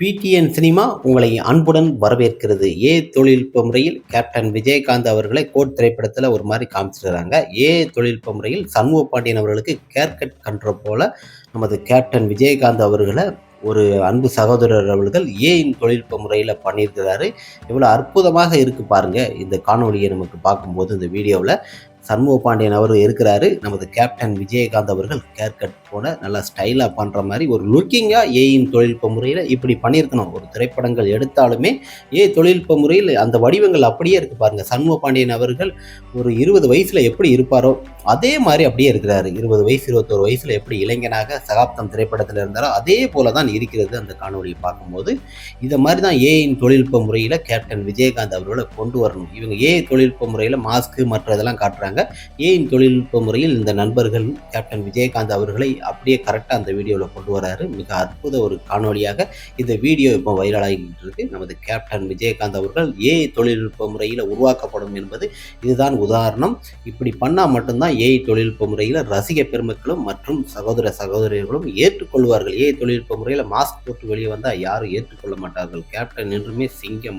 PTN cinema உங்களை அன்புடன் வரவேற்கிறது. ஏ தொழில்நுட்ப முறையில் கேப்டன் விஜயகாந்த் அவர்களை கோட் திரைப்படத்தில் ஒரு மாதிரி காமிச்சிருக்கிறாங்க ஏ தொழில்நுட்ப முறையில் சண்முக பாண்டியன் அவர்களுக்கு கேர்கட் கண்ட்ரோ போல நமது கேப்டன் விஜயகாந்த் அவர்களை ஒரு அன்பு சகோதரர் அவர்கள் ஏன் தொழில்நுட்ப முறையில் பண்ணியிருக்கிறாரு. இவ்வளோ அற்புதமாக இருக்குது பாருங்கள் இந்த காணொலியை நமக்கு பார்க்கும்போது இந்த வீடியோவில் சண்முக பாண்டியன் அவர் இருக்கிறாரு. நமது கேப்டன் விஜயகாந்த் அவர்கள் கேர் கட் போட நல்லா ஸ்டைலாக பண்ணுற மாதிரி ஒரு லுக்கிங்காக ஏயின் தொழில்நுட்ப முறையில் இப்படி பண்ணியிருக்கணும். ஒரு திரைப்படங்கள் எடுத்தாலுமே ஏ தொழில்நுட்ப முறையில் அந்த வடிவங்கள் அப்படியே இருக்குது பாருங்கள் சண்முக பாண்டியன் அவர்கள் ஒரு இருபது வயசில் எப்படி இருப்பாரோ அதே மாதிரி அப்படியே இருக்கிறாரு. இருபது வயசு இருபத்தோரு வயசில் எப்படி இளைஞனாக சகாப்தம் திரைப்படத்தில் இருந்தாரோ அதே போல தான் இருக்கிறது அந்த காணொலியை பார்க்கும்போது. இதை மாதிரி தான் ஏயின் தொழில்நுட்ப முறையில் கேப்டன் விஜயகாந்த் அவர்களை கொண்டு வரணும். இவங்க ஏ தொழில்நுட்ப முறையில் மாஸ்க்கு மற்ற இதெல்லாம் காட்டுறாங்க. ஏயின் தொழில்நுட்ப முறையில் இந்த நண்பர்கள் கேப்டன் விஜயகாந்த் அவர்களை அப்படியே கரெக்டாக அந்த வீடியோவில் கொண்டு வராரு. மிக அற்புத ஒரு காணொலியாக இந்த வீடியோ இப்போ வைரலாகிட்டு இருக்கு. நமது கேப்டன் விஜயகாந்த் அவர்கள் ஏ தொழில்நுட்ப முறையில் உருவாக்கப்படும் என்பது இதுதான் உதாரணம். இப்படி பண்ணால் மட்டும்தான் ஏ தொழில்நுட்ப முறையில் ரசிக பெருமக்களும் மற்றும் சகோதர சகோதரிகளும் ஏற்றுக்கொள்வார்கள். ஏ தொழில்நுட்ப முறையில் மாஸ்க் போட்டு வெளியே வந்தால் யாரும் ஏற்றுக்கொள்ள மாட்டார்கள். கேப்டன் என்றுமே சிங்கம்